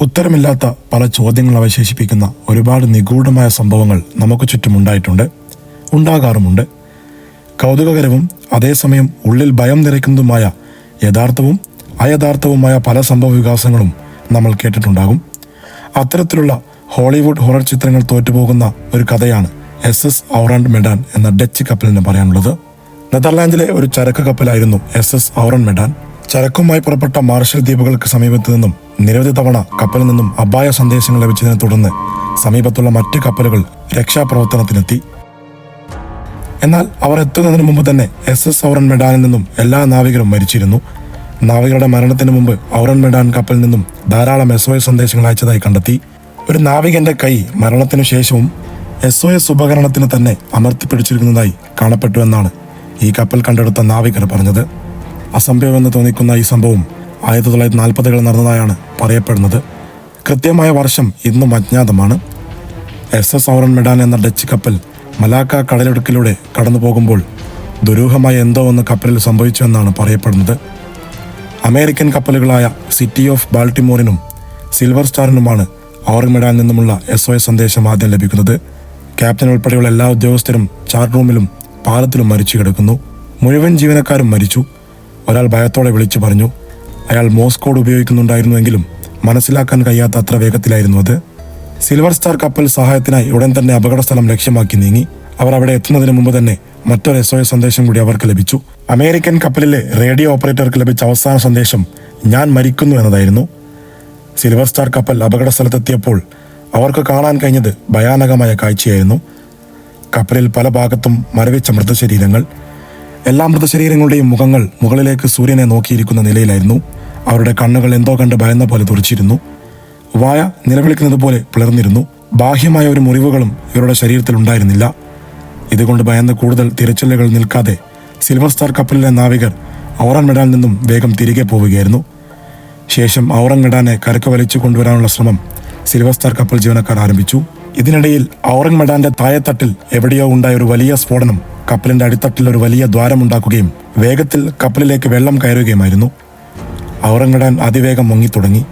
ഉത്തരമില്ലാത്ത പല ചോദ്യങ്ങൾ അവശേഷിപ്പിക്കുന്ന ഒരുപാട് നിഗൂഢമായ സംഭവങ്ങൾ നമുക്ക് ചുറ്റും ഉണ്ടായിട്ടുണ്ട് ഉണ്ടാകാറുമുണ്ട്. കൗതുകകരവും അതേസമയം ഉള്ളിൽ ഭയം നിറയ്ക്കുന്നതുമായ യഥാർത്ഥവും അയഥാർത്ഥവുമായ പല സംഭവ വികാസങ്ങളും നമ്മൾ കേട്ടിട്ടുണ്ടാകും. അത്തരത്തിലുള്ള ഹോളിവുഡ് ഹൊറർ ചിത്രങ്ങൾ തോറ്റുപോകുന്ന ഒരു കഥയാണ് എസ് എസ് ഔറാൻഡ് മെഡാൻ എന്ന ഡച്ച് കപ്പലിന് പറയാനുള്ളത്. നെതർലാൻഡിലെ ഒരു ചരക്ക് കപ്പലായിരുന്നു എസ് എസ് ഔറൻ മെഡാൻ. ചരക്കുമായി പുറപ്പെട്ട മാർഷൽ ദ്വീപുകൾക്ക് സമീപത്ത് നിന്നും നിരവധി തവണ കപ്പലിൽ നിന്നും അപായ സന്ദേശങ്ങൾ ലഭിച്ചതിനെ തുടർന്ന് സമീപത്തുള്ള മറ്റ് കപ്പലുകൾ രക്ഷാപ്രവർത്തനത്തിനെത്തി. എന്നാൽ അവർ എത്തുന്നതിന് മുമ്പ് തന്നെ എസ് എസ് ഔറൻ മെഡാനിൽ നിന്നും എല്ലാ നാവികരും മരിച്ചിരുന്നു. നാവികരുടെ മരണത്തിന് മുമ്പ് ഔറൻ മെഡാൻ കപ്പലിൽ നിന്നും ധാരാളം എസ് ഒ എസ് സന്ദേശങ്ങൾ അയച്ചതായി കണ്ടെത്തി. ഒരു നാവികന്റെ കൈ മരണത്തിനു ശേഷവും എസ് ഒ എസ് ഉപകരണത്തിന് തന്നെ അമർത്തിപ്പിടിച്ചിരിക്കുന്നതായി കാണപ്പെട്ടു എന്നാണ് ഈ കപ്പൽ കണ്ടെടുത്ത നാവികർ പറഞ്ഞത്. അസംഭവമെന്ന് തോന്നിക്കുന്ന ഈ സംഭവം ആയിരത്തി തൊള്ളായിരത്തി നാൽപ്പതുകളിൽ നടന്നതായാണ് പറയപ്പെടുന്നത്. കൃത്യമായ വർഷം ഇന്നും അജ്ഞാതമാണ്. എസ് എസ് ഔറൻ മെഡാൻ എന്ന ഡച്ച് കപ്പൽ മലാക്ക കടലിടുക്കിലൂടെ കടന്നു പോകുമ്പോൾ ദുരൂഹമായ എന്തോ ഒന്ന് കപ്പലിൽ സംഭവിച്ചു എന്നാണ് പറയപ്പെടുന്നത്. അമേരിക്കൻ കപ്പലുകളായ സിറ്റി ഓഫ് ബാൾട്ടിമോറിനും സിൽവർ സ്റ്റാറിനുമാണ് മെഡാനിൽ നിന്നുമുള്ള എസ് ഒ എസ് സന്ദേശം ആദ്യം ലഭിക്കുന്നത്. ക്യാപ്റ്റൻ ഉൾപ്പെടെയുള്ള എല്ലാ ഉദ്യോഗസ്ഥരും ചാർട്ട് റൂമിലും പാലത്തിലും മരിച്ചു കിടക്കുന്നു. മുഴുവൻ ജീവനക്കാരും മരിച്ചു. ഒരാൾ ഭയത്തോടെ വിളിച്ചു പറഞ്ഞു അയാൾ മോസ്കോഡ് ഉപയോഗിക്കുന്നുണ്ടായിരുന്നുവെങ്കിലും മനസ്സിലാക്കാൻ കഴിയാത്ത അത്ര വേഗത്തിലായിരുന്നു അത്. സിൽവർ സ്റ്റാർ കപ്പൽ സഹായത്തിനായി ഉടൻ തന്നെ അപകടസ്ഥലം ലക്ഷ്യമാക്കി നീങ്ങി. അവർ അവിടെ എത്തുന്നതിന് മുമ്പ് തന്നെ മറ്റൊരു എസ് ഒ എസ് സന്ദേശം കൂടി അവർക്ക് ലഭിച്ചു. അമേരിക്കൻ കപ്പലിലെ റേഡിയോ ഓപ്പറേറ്റർക്ക് ലഭിച്ച അവസാന സന്ദേശം ഞാൻ മരിക്കുന്നു എന്നതായിരുന്നു. സിൽവർ സ്റ്റാർ കപ്പൽ അപകടസ്ഥലത്തെത്തിയപ്പോൾ അവർക്ക് കാണാൻ കഴിഞ്ഞത് ഭയാനകമായ കാഴ്ചയായിരുന്നു. കപ്പലിൽ പല ഭാഗത്തും മരവിച്ച മൃതശരീരങ്ങൾ എല്ലാ മൃതശരീരങ്ങളുടെയും മുഖങ്ങൾ മുകളിലേക്ക് സൂര്യനെ നോക്കിയിരിക്കുന്ന നിലയിലായിരുന്നു. അവരുടെ കണ്ണുകൾ എന്തോ കണ്ട് ഭയന്ന പോലെ തുറച്ചിരുന്നു. വായ നിലവിളിക്കുന്നത് പോലെ പിളർന്നിരുന്നു. ബാഹ്യമായ ഒരു മുറിവുകളും ഇവരുടെ ശരീരത്തിൽ ഉണ്ടായിരുന്നില്ല. ഇതുകൊണ്ട് ഭയന്ന് കൂടുതൽ തിരച്ചിലുകൾ നിൽക്കാതെ സിൽവർ സ്റ്റാർ കപ്പലിലെ നാവികർ ഔറൻ മെഡാനിൽ നിന്നും വേഗം തിരികെ പോവുകയായിരുന്നു. ശേഷം ഔറൻ മെഡാനെ കരക്ക് വലിച്ചു കൊണ്ടുവരാനുള്ള ശ്രമം സിൽവർ സ്റ്റാർ കപ്പൽ ജീവനക്കാർ ആരംഭിച്ചു. ഇതിനിടയിൽ ഔറൻ മെഡാന്റെ താഴെത്തട്ടിൽ എവിടെയോ ഉണ്ടായ ഒരു വലിയ സ്ഫോടനം കപ്പലിന്റെ അടിത്തട്ടിൽ ഒരു വലിയ ദ്വാരമുണ്ടാക്കുകയും വേഗത്തിൽ കപ്പലിലേക്ക് വെള്ളം കയറുകയുമായിരുന്നു. ഔറങ്ങടാൻ അതിവേഗം മുങ്ങിത്തുടങ്ങി.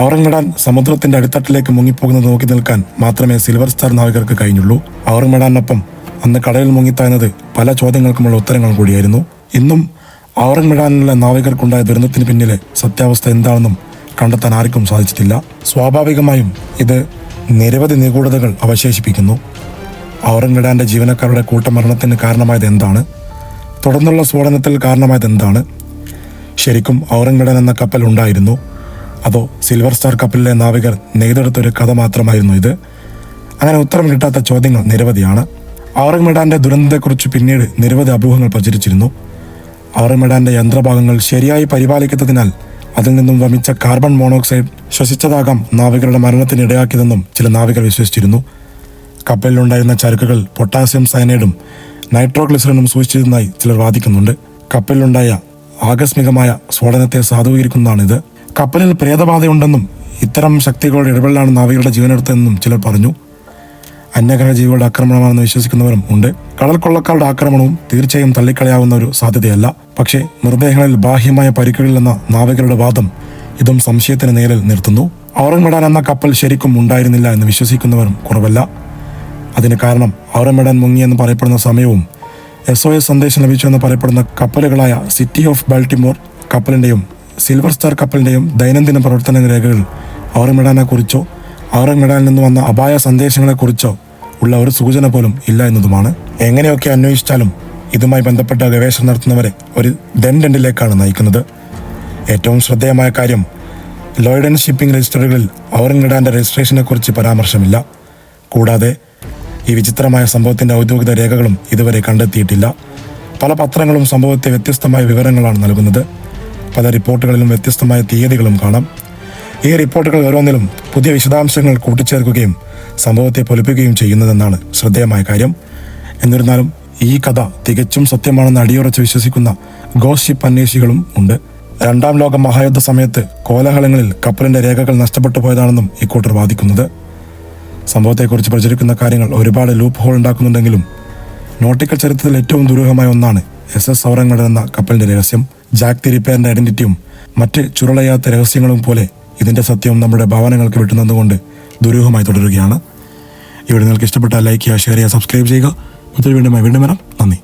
ഔറങ്ങടാൻ സമുദ്രത്തിന്റെ അടിത്തട്ടിലേക്ക് മുങ്ങിപ്പോകുന്നത് നോക്കി നിൽക്കാൻ മാത്രമേ സിൽവർ സ്റ്റാർ നാവികർക്ക് കഴിഞ്ഞുള്ളൂ. ഔറങ്ങടാനൊപ്പം അന്ന് കടലിൽ മുങ്ങിത്താഴ്ന്നത് പല ചോദ്യങ്ങൾക്കുമുള്ള ഉത്തരങ്ങൾ കൂടിയായിരുന്നു. ഇന്നും ഔറംഗഡാനിലെ നാവികർക്കുണ്ടായ ദുരന്തത്തിന് പിന്നിലെ സത്യാവസ്ഥ എന്താണെന്നും കണ്ടെത്താൻ ആർക്കും സാധിച്ചിട്ടില്ല. സ്വാഭാവികമായും ഇത് നിരവധി നിഗൂഢതകൾ അവശേഷിപ്പിക്കുന്നു. ഔറംഗഡാന്റെ ജീവനക്കാരുടെ കൂട്ടമരണത്തിന് കാരണമായത് എന്താണ് തുടർന്നുള്ള സ്ഫോടനത്തിൽ കാരണമായത് എന്താണ് ശരിക്കും ഔറംഗഡൻ എന്ന കപ്പൽ ഉണ്ടായിരുന്നു? അതോ സിൽവർ സ്റ്റാർ കപ്പലിലെ നാവികർ നെയ്തെടുത്തൊരു കഥ മാത്രമായിരുന്നു ഇത്? അങ്ങനെ ഉത്തരം കിട്ടാത്ത ചോദ്യങ്ങൾ നിരവധിയാണ്. ഔറംഗഡാന്റെ ദുരന്തത്തെക്കുറിച്ച് പിന്നീട് നിരവധി അഭ്യൂഹങ്ങൾ പ്രചരിച്ചിരുന്നു. ഔറംഗഡാന്റെ യന്ത്രഭാഗങ്ങൾ ശരിയായി പരിപാലിക്കാത്തതിനാൽ അതിൽ നിന്നും വമിച്ച കാർബൺ മോണോക്സൈഡ് ശ്വസിച്ചതാകാം നാവികരുടെ മരണത്തിന് ഇടയാക്കിയതെന്നും ചില നാവികർ വിശ്വസിച്ചിരുന്നു. കപ്പലിലുണ്ടായിരുന്ന ചരക്കുകൾ പൊട്ടാസ്യം സയനൈഡും നൈട്രോഗ്ലിസറിനും സൂക്ഷിച്ചിരുന്നതായി ചിലർ വാദിക്കുന്നുണ്ട്. കപ്പലിലുണ്ടായ ആകസ്മികമായ സ്ഫോടനത്തെ സാധൂകരിക്കുന്നതാണിത്. കപ്പലിൽ പ്രേതബാധയുണ്ടെന്നും ഇത്തരം ശക്തികളുടെ ഇടപെടലാണ് നാവികരുടെ ജീവനെടുത്തതെന്നും ചിലർ പറഞ്ഞു. അന്യഗ്രഹ ജീവികളുടെ ആക്രമണമാണെന്ന് വിശ്വസിക്കുന്നവരും ഉണ്ട്. കടൽ കൊള്ളക്കാരുടെ ആക്രമണവും തീർച്ചയായും തള്ളിക്കളയാവുന്ന ഒരു സാധ്യതയല്ല. പക്ഷേ മൃതദേഹങ്ങളിൽ ബാഹ്യമായ പരിക്കുകളില്ലെന്ന നാവികരുടെ വാദം ഇതും സംശയത്തിന് നേരിൽ നിർത്തുന്നു. ഔറംഗഡാൻ എന്ന കപ്പൽ ശരിക്കും ഉണ്ടായിരുന്നില്ല എന്ന് വിശ്വസിക്കുന്നവരും കുറവല്ല. അതിന് കാരണം ഔറംഗഡാൻ മുങ്ങിയെന്ന് പറയപ്പെടുന്ന സമയവും എസ് ഒ എസ് സന്ദേശം ലഭിച്ചുവെന്ന് പറയപ്പെടുന്ന കപ്പലുകളായ സിറ്റി ഓഫ് ബാൾട്ടിമോർ കപ്പലിന്റെയും സിൽവർ സ്റ്റാർ കപ്പലിന്റെയും ദൈനംദിന പ്രവർത്തന രേഖകൾ ഔറമിടാനെക്കുറിച്ചോ കുറിച്ചോ ഔറംഗഡാനിൽ നിന്ന് വന്ന അപായ സന്ദേശങ്ങളെക്കുറിച്ചോ ഉള്ള ഒരു സൂചന പോലും ഇല്ല എന്നതുമാണ്. എങ്ങനെയൊക്കെ അന്വേഷിച്ചാലും ഇതുമായി ബന്ധപ്പെട്ട ഗവേഷണം നടത്തുന്നവരെ ഒരു ദൻഡെൻഡിലേക്കാണ് നയിക്കുന്നത്. ഏറ്റവും ശ്രദ്ധേയമായ കാര്യം ലോയ്ഡൻ ഷിപ്പിംഗ് രജിസ്റ്ററുകളിൽ ഔറംഗഡാന്റെ രജിസ്ട്രേഷനെക്കുറിച്ച് പരാമർശമില്ല. കൂടാതെ ഈ വിചിത്രമായ സംഭവത്തിന്റെ ഔദ്യോഗിക രേഖകളും ഇതുവരെ കണ്ടെത്തിയിട്ടില്ല. പല പത്രങ്ങളും സംഭവത്തെ വ്യത്യസ്തമായ വിവരങ്ങളാണ് നൽകുന്നത്. പല റിപ്പോർട്ടുകളിലും വ്യത്യസ്തമായ തീയതികളും കാണാം. ഈ റിപ്പോർട്ടുകൾ ഓരോന്നിലും പുതിയ വിശദാംശങ്ങൾ കൂട്ടിച്ചേർക്കുകയും സംഭവത്തെ പൊലിപ്പിക്കുകയും ചെയ്യുന്നതെന്നാണ് ശ്രദ്ധേയമായ കാര്യം. എന്നിരുന്നാലും ഈ കഥ തികച്ചും സത്യമാണെന്ന് അടിയുറച്ച് വിശ്വസിക്കുന്ന ഗോഷിപ്പ് ഷിപ്പ് അന്വേഷികളും ഉണ്ട്. രണ്ടാം ലോക മഹായുദ്ധ സമയത്ത് കോലാഹലങ്ങളിൽ കപ്പലിന്റെ രേഖകൾ നഷ്ടപ്പെട്ടു പോയതാണെന്നും ഇക്കൂട്ടർ വാദിക്കുന്നത്. സംഭവത്തെക്കുറിച്ച് പ്രചരിക്കുന്ന കാര്യങ്ങൾ ഒരുപാട് ലൂപ്പ് ഹോൾ ഉണ്ടാക്കുന്നുണ്ടെങ്കിലും നോട്ടിക്കൽ ചരിത്രത്തിൽ ഏറ്റവും ദുരൂഹമായ ഒന്നാണ് എസ് എസ് സൗറങ്ങട എന്ന കപ്പലിന്റെ രഹസ്യം. ജാക്ക് തിരിപ്പേറിന്റെ ഐഡന്റിറ്റിയും മറ്റ് ചുരുളയാത്ത രഹസ്യങ്ങളും പോലെ ഇതിന്റെ സത്യം നമ്മുടെ ഭാവനകൾക്ക് വിട്ടുന്നതുകൊണ്ട് ദുരൂഹമായി തുടരുകയാണ്. ഇവിടെ നിങ്ങൾക്ക് ഇഷ്ടപ്പെട്ട ലൈക്ക് ചെയ്യുക ഷെയർ ചെയ്യുക സബ്സ്ക്രൈബ് ചെയ്യുക. മറ്റൊരു വീണ്ടും വീണ്ടും വരാം. നന്ദി.